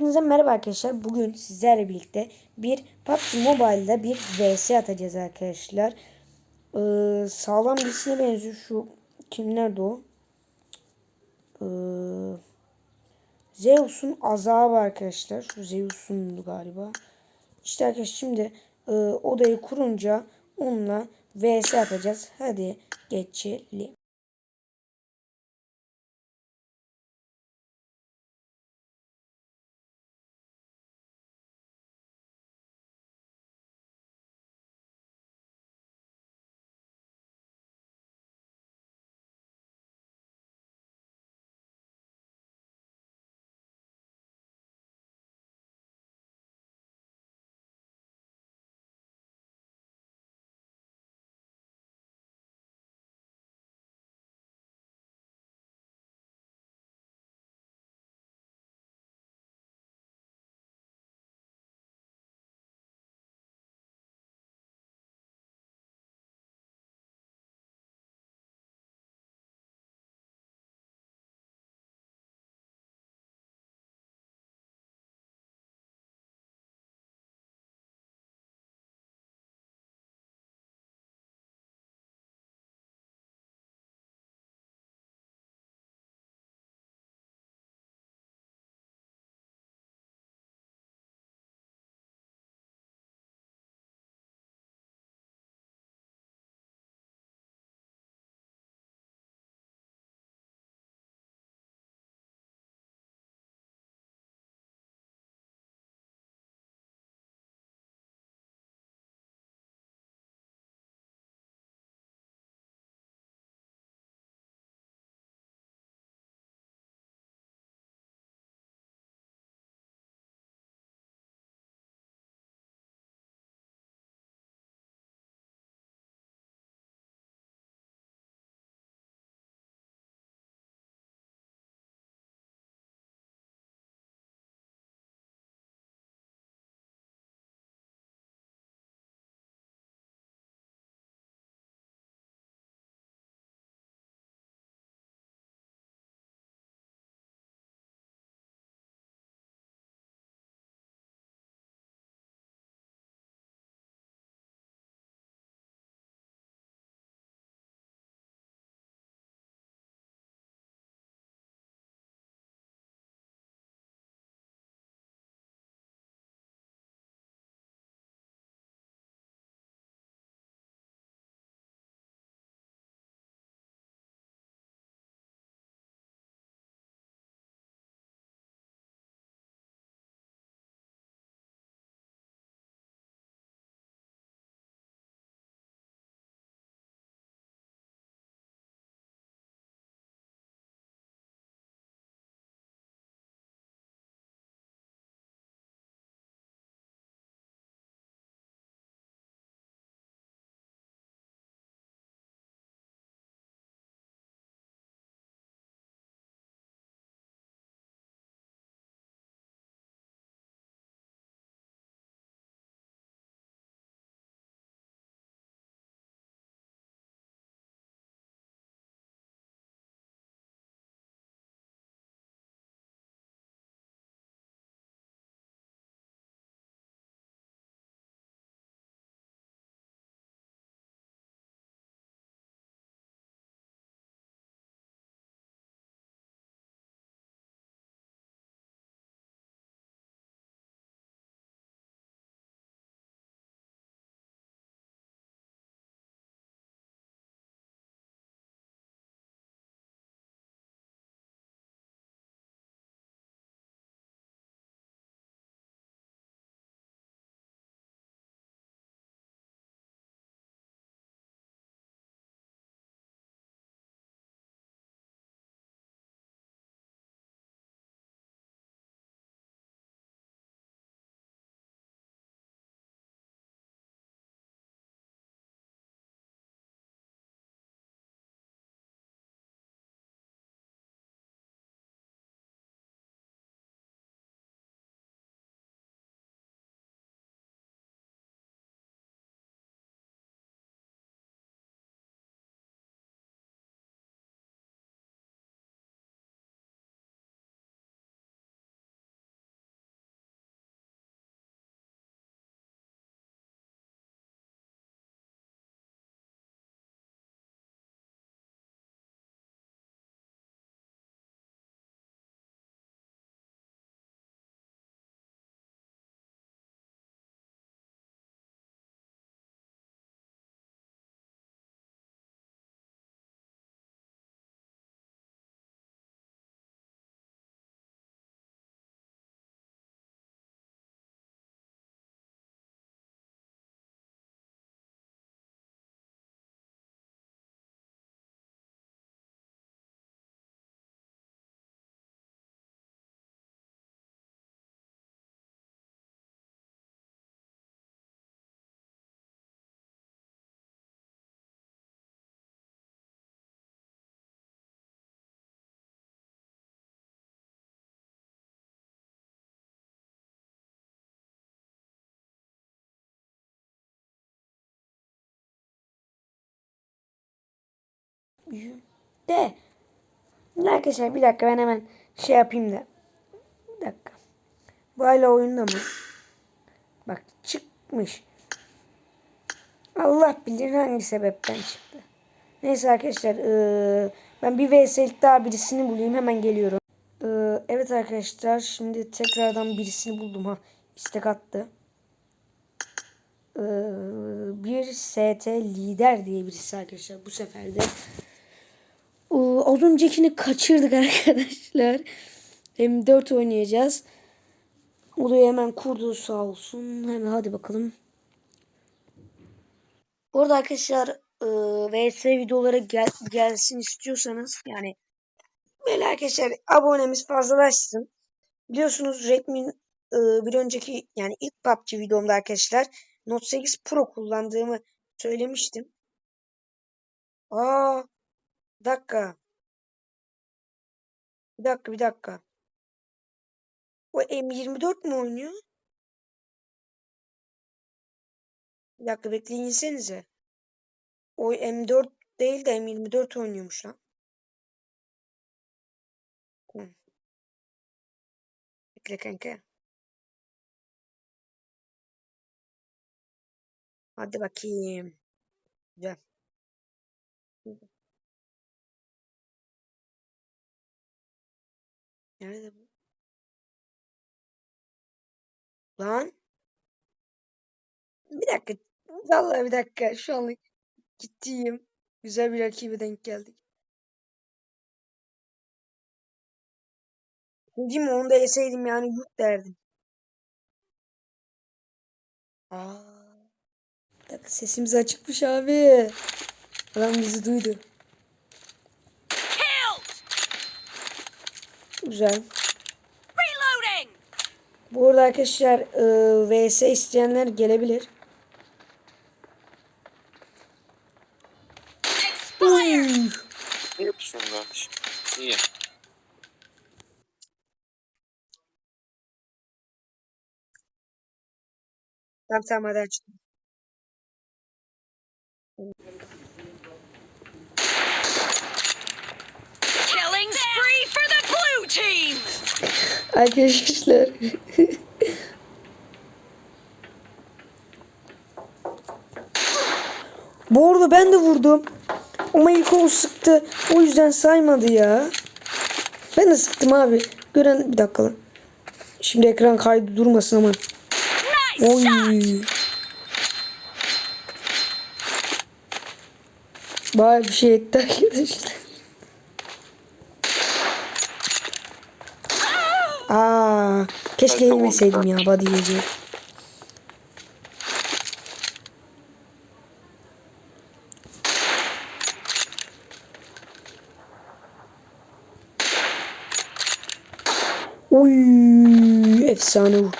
Hepinize merhaba arkadaşlar. Bugün sizlerle birlikte bir PUBG Mobile'da bir vs atacağız arkadaşlar. Ee, sağlam birisine benziyor şu. Kim nerede o? Ee, Zeus'un azabı arkadaşlar. Şu Zeus'un galiba. İşte arkadaşlar şimdi e, odayı kurunca onunla vs atacağız. Hadi geçelim. De. Arkadaşlar bir dakika ben hemen şey yapayım da. Bir dakika. Bu hala oyunda mı? Bak çıkmış. Allah bilir hangi sebepten çıktı. Neyse arkadaşlar eee, ben bir VS'lik daha birisini bulayım hemen geliyorum. Eee, evet arkadaşlar şimdi tekrardan birisini buldum ha. istek attı. Bir ST lider diye birisi arkadaşlar bu sefer de. Eee, az öncekini kaçırdık arkadaşlar. M4 oynayacağız. Odayı hemen kurdu sağ olsun. Hemen hadi bakalım. Bu arada arkadaşlar e, VS videoları gel, gelsin istiyorsanız yani böyle arkadaşlar abonemiz fazlalaşsın. Biliyorsunuz Redmi e, bir önceki yani ilk PUBG videomda arkadaşlar Note 8 Pro kullandığımı söylemiştim. Aa, dakika. Bir dakika bir dakika. O M24 mu oynuyor? Bir dakika bekleyin insenize. O M4 değil de M24 oynuyormuş lan. Bekle kanka. Hadi bakayım. Güzel. Nerede bu? Lan. Bir dakika. Vallahi bir dakika. Şu anlık ciddiyim. Güzel bir rakibe denk geldik. Değil mi? Onu da yeseydim yani yut derdim. Aa. Bir dakika sesimiz açıkmış abi. Adam bizi duydu. Güzel. Reloading! Bu arada arkadaşlar e, VS isteyenler gelebilir. Yapıyorsun kardeşim? İyi. Tamam tamam hadi açtım. Arkadaşlar. Bu arada ben de vurdum. Ama ilk o sıktı. O yüzden saymadı ya. Ben de sıktım abi. Gören bir dakika lan. Şimdi ekran kaydı durmasın aman. Oy. Baya bir şey etti arkadaşlar. Aa, keşke eğilmeseydim vurdum. ya body'ye. Oy, efsane bu.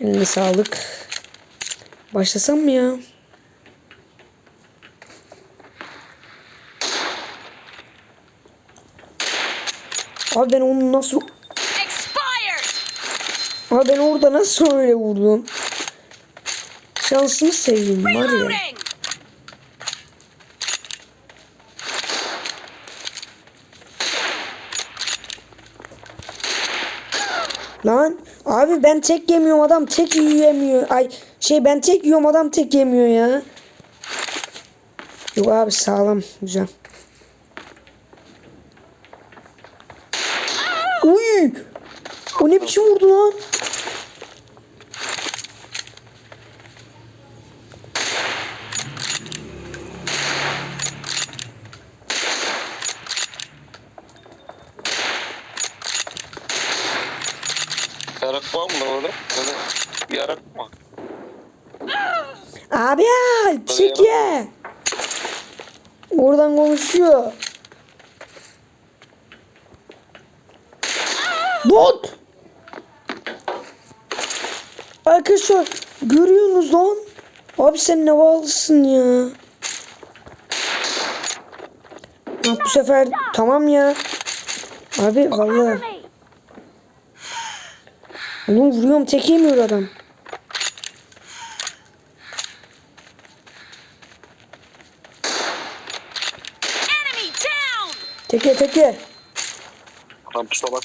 Eline sağlık. Başlasam mı ya? Abi ben onu nasıl... Abi ben orada nasıl öyle vurdum? Şansımı seveyim var ya. Lan abi ben tek yemiyorum adam tek yiyemiyor. Ay şey ben tek yiyorum adam tek yemiyor ya. Yok abi sağlam güzel. Uy! O ne biçim vurdu lan? Yarak var mı orada? Böyle yarak mı? Abi ya çek ye. Oradan konuşuyor. Bot. Arkadaşlar görüyorsunuz lan. Abi sen ne bağlısın ya. Bak bu sefer tamam ya. Abi vallahi. Oğlum vuruyorum tek yemiyor adam. teke. Adam tuşa bak.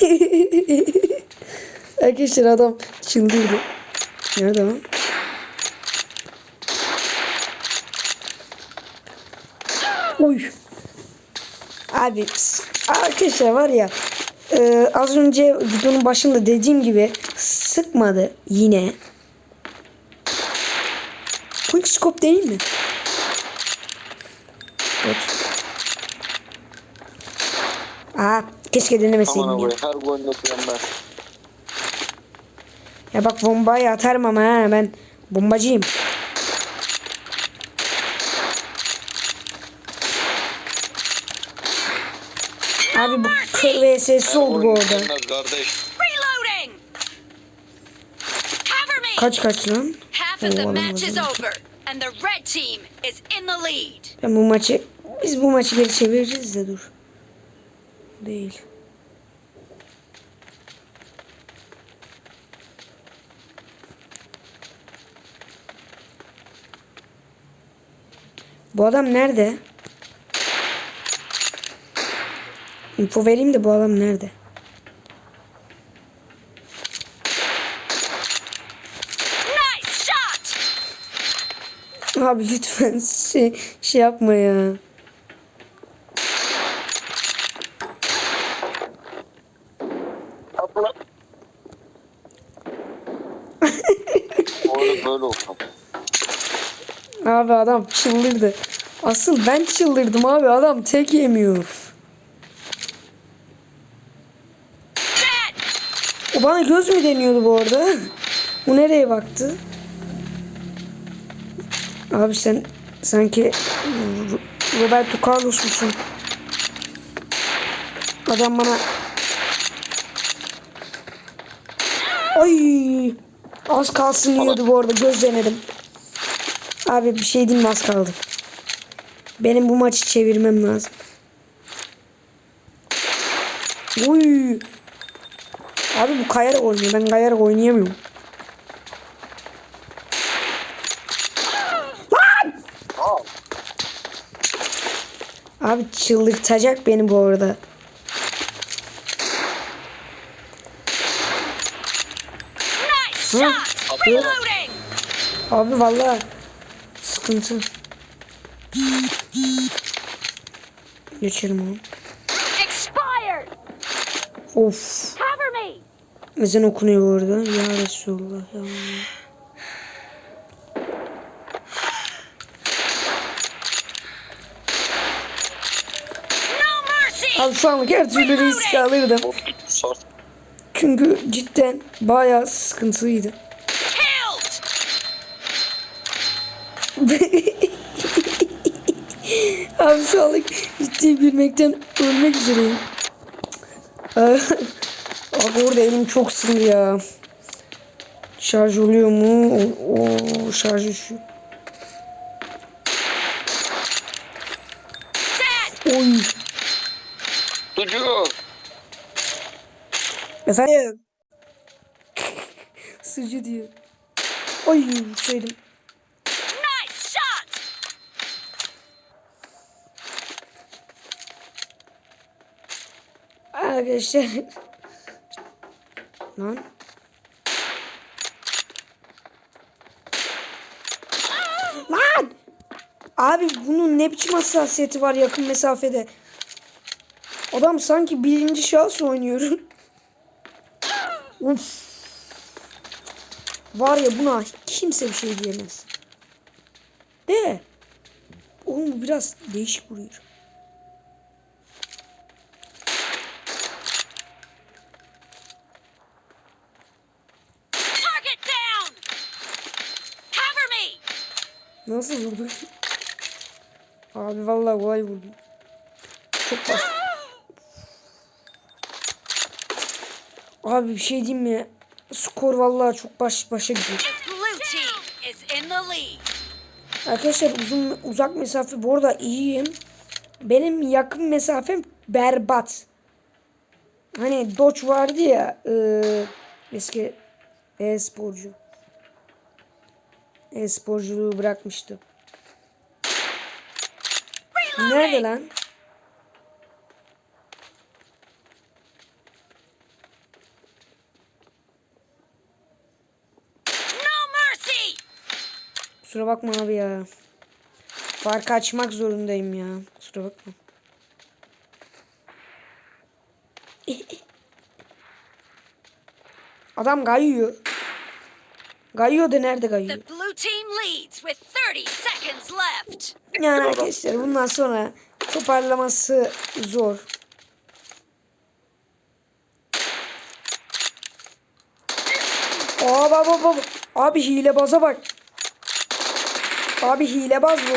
Arkadaşlar adam çıldırdı. Nerede lan? Uy. Abi arkadaşlar var ya e, az önce videonun başında dediğim gibi sıkmadı yine. Quick scope değil mi? Evet. Aa, keşke denemeseydim Aman ya. abi her golünde ben. Ya bak bombayı atarım ama ha ben bombacıyım. Abi bu vs oldu bu arada. Kardeş. Reloading! Cover me! Kaç kaç lan? Half of the Oo, match is alamadım. over, and the red team is in the lead. Ben bu maçı biz bu maçı geri çevireceğiz de dur. Değil. Bu adam nerede? Info vereyim de bu adam nerede? Abi lütfen şey, şey yapma ya. Böyle olsun. Abi adam çıldırdı. Asıl ben çıldırdım abi adam tek yemiyor. Dead! O bana göz mü deniyordu bu arada? Bu nereye baktı? Abi sen sanki Ro- Roberto Carlos musun? Adam bana Ay az kalsın yiyordu bu arada göz denedim. Abi bir şey diyeyim az kaldı. Benim bu maçı çevirmem lazım. Uy. Abi bu kayarak oynuyor. Ben kayarak oynayamıyorum. Aa, Abi çıldırtacak beni bu arada. Reloading! Abi vallahi sıkıntı. Geçelim onu. Of. Ezan okunuyor orada. Ya Resulullah ya. Anlık her türlü risk alırdım. Çünkü cidden bayağı sıkıntılıydı. Abi şu anlık ciddi gülmekten ölmek üzereyim. Abi orada elim çok sinir ya. Şarj oluyor mu? O, o şarj düşüyor. Dead! Oy. Tucu. Efendim? Sıcı diyor. Oy şeydim. Nice shot! Arkadaşlar. Lan. Lan! Abi bunun ne biçim hassasiyeti var yakın mesafede. Adam sanki birinci şahıs oynuyor. Uf. Var ya buna kimse bir şey diyemez. De. Oğlum biraz değişik vuruyor. Nasıl vurdu? Abi vallahi kolay vurdu. Çok baş. Abi bir şey diyeyim mi? Skor vallahi çok baş başa gidiyor. Arkadaşlar uzun uzak mesafe bu arada iyiyim. Benim yakın mesafem berbat. Hani Doç vardı ya eee, eski e-sporcu. E-sporculuğu bırakmıştı. Nerede lan? Kusura bakma abi ya. Farkı açmak zorundayım ya. Kusura bakma. Adam kayıyor. Kayıyor da nerede kayıyor? Team leads with 30 seconds left. Yani arkadaşlar bundan sonra toparlaması zor. Aa baba baba. Abi hilebaza bak. Abi hilebaz bu.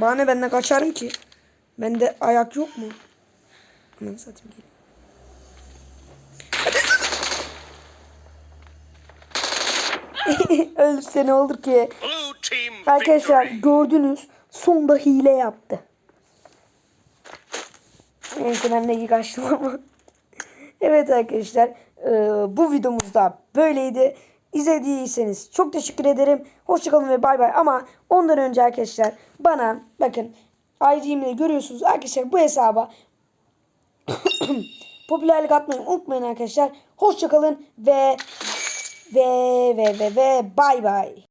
Bana ben de kaçarım ki. Bende ayak yok mu? Ananı satayım geliyor. Ölürse ne olur ki? Arkadaşlar gördünüz sonda hile yaptı. Neyse ben de kaçtım ama. evet arkadaşlar e, bu videomuzda böyleydi. İzlediyseniz çok teşekkür ederim. Hoşçakalın ve bay bay. Ama ondan önce arkadaşlar bana bakın ID'mi görüyorsunuz arkadaşlar bu hesaba popülerlik atmayı unutmayın arkadaşlar. Hoşçakalın ve ve ve ve ve bay bay.